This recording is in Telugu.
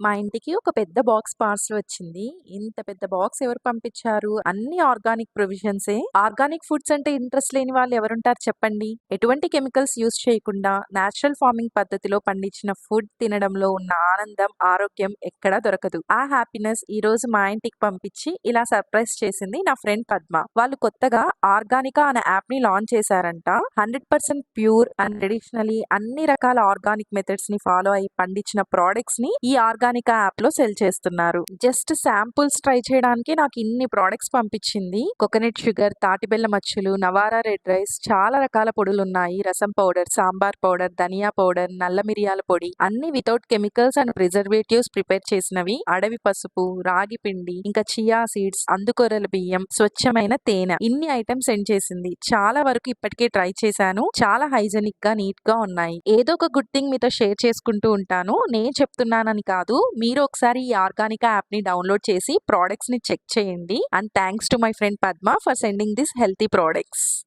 మా ఇంటికి ఒక పెద్ద బాక్స్ పార్సల్ వచ్చింది. ఇంత పెద్ద బాక్స్ ఎవరు పంపించారు? అన్ని ఆర్గానిక్ ప్రొవిజన్సే. ఆర్గానిక్ ఫుడ్స్ అంటే ఇంట్రెస్ట్ లేని వాళ్ళు ఎవరుంటారు చెప్పండి? ఎటువంటి కెమికల్స్ యూస్ చేయకుండా నేచురల్ ఫార్మింగ్ పద్ధతిలో పండించిన ఫుడ్ తినడంలో ఉన్న ఆనందం ఆరోగ్యం ఎక్కడా దొరకదు. ఆ హ్యాపీనెస్ ఈ రోజు మా ఇంటికి పంపించి ఇలా సర్ప్రైజ్ చేసింది నా ఫ్రెండ్ పద్మ. వాళ్ళు కొత్తగా ఆర్గానికా అనే యాప్ని లాంచ్ చేశారంట. Hundred percent pure and traditionally అన్ని రకాల ఆర్గానిక్ మెథడ్స్ని ఫాలో అయి పండించిన ప్రోడక్ట్స్ని ఈ ఆర్గానిక్ యాప్లో సెల్ చేస్తున్నారు. జస్ట్ శాంపుల్స్ ట్రై చేయడానికి నాకు ఇన్ని ప్రోడక్ట్స్ పంపించింది. కోకోనట్ షుగర్ తాటిబెల్ల మచ్చలు అచ్చులు నవారా రెడ్ రైస్ చాలా రకాల పొడులు ఉన్నాయి రసం పౌడర్ సాంబార్ పౌడర్ ధనియా పౌడర్ నల్ల మిరియాల పొడి అన్ని without chemicals and preservatives prepare చేసినవి. అడవి పసుపు రాగి పిండి ఇంకా చియా సీడ్స్ అందుకొరల బియ్యం స్వచ్ఛమైన తేనె ఇన్ని ఐటమ్స్ సెండ్ చేసింది. చాలా వరకు ఇప్పటికే ట్రై చేశాను. చాలా హైజెనిక్గా నీట్గా ఉన్నాయి. ఏదో ఒక గుడ్ థింగ్ మీతో షేర్ చేసుకుంటూ ఉంటాను. నేను చెప్తున్నానని కాదు మీరు ఒకసారి ఈ ఆర్గానికా యాప్ని డౌన్లోడ్ చేసి ప్రోడక్ట్స్ని చెక్ చేయండి. And thanks to my friend Padma for sending this healthy products.